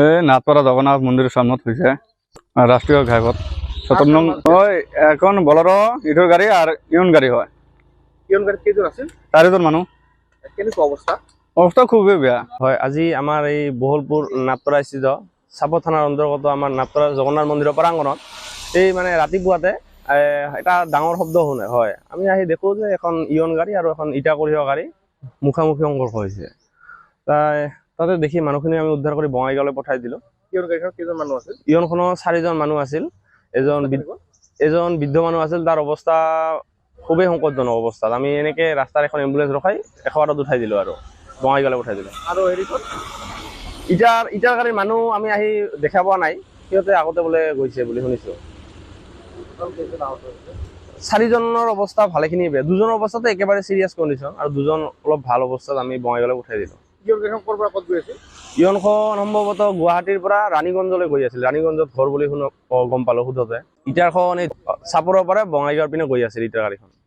এই নাথপাড়া জগন্নাথ মন্দিরের সামনে হয়েছে রাষ্ট্রীয় ঘাইপথ। সতেরো নং ওই এখন বলরো ইটোর গাড়ি আর ইউন গাড়ি হয়। কিয়ন গাড়ীত কেইজন আছিল? চাৰিজন মানুহ। কেনেকুৱা অৱস্থা? অৱস্থা খুবেই বেয়া। হয় আজি আমাৰ এই বহলপুৰ নাপতৰা স্থিত চাপৰ থানাৰ অন্তৰ্গত আমাৰ নাপতৰা জগন্নাথ মন্দিৰৰ প্ৰাংগণত এই মানে ৰাতিপুৱাতে এটা ডাঙৰ শব্দ শুনে। হয় আমি আহি দেখো যে এখন ইয়ন গাড়ী আৰু এখন ইটা কঢ়িওৱা গাড়ী মুখামুখি সংঘৰ্ষ হৈছে। তাই তাতে দেখি মানুহখিনি আমি উদ্ধাৰ কৰি বঙাইগাঁৱলৈ পঠাই দিলোঁ। কিয়ন গাড়ীখনত কেইজন মানুহ আছিল? ইয়নখনৰ চাৰিজন মানুহ আছিল। এজন? এজন বৃদ্ধ মানুহ আছিল। তাৰ অৱস্থা খুবেই সংকটজনক অৱস্থাত আমি এনেকে ৰাস্তাত এখন এম্বুলেঞ্চ ৰখাই এশ আঠত উঠাই দিলোঁ আৰু। বঙাইগাঁৱলৈ পঠাই দিলোঁ। আৰু হেৰিখন ইটাৰ ইটাৰ গাড়ীৰ মানুহ আমি আহি দেখা পোৱা নাই সিহঁতে আগতে বোলে গৈছে বুলি শুনিছো। চাৰিজনৰ অৱস্থা ভালেখিনি বেয়া দুজনৰ অৱস্থাতে একেবাৰে চিৰিয়াছ কণ্ডিশ্যন আৰু দুজন অলপ ভাল অৱস্থাত আমি বঙাইগাঁৱলৈ উঠাই দিলোঁ। ইয়নখন সম্ভৱতঃ গুৱাহাটীৰ পৰা ৰাণীগঞ্জলৈ গৈ আছিল ৰাণীগঞ্জত ঘৰ বুলি শুনো গম পালোঁ সোধোতে। ইটাৰখন এই চাপৰৰ পৰা বঙাইগাঁৱৰ পিনে গৈ আছিল ইটাৰ গাড়ীখন।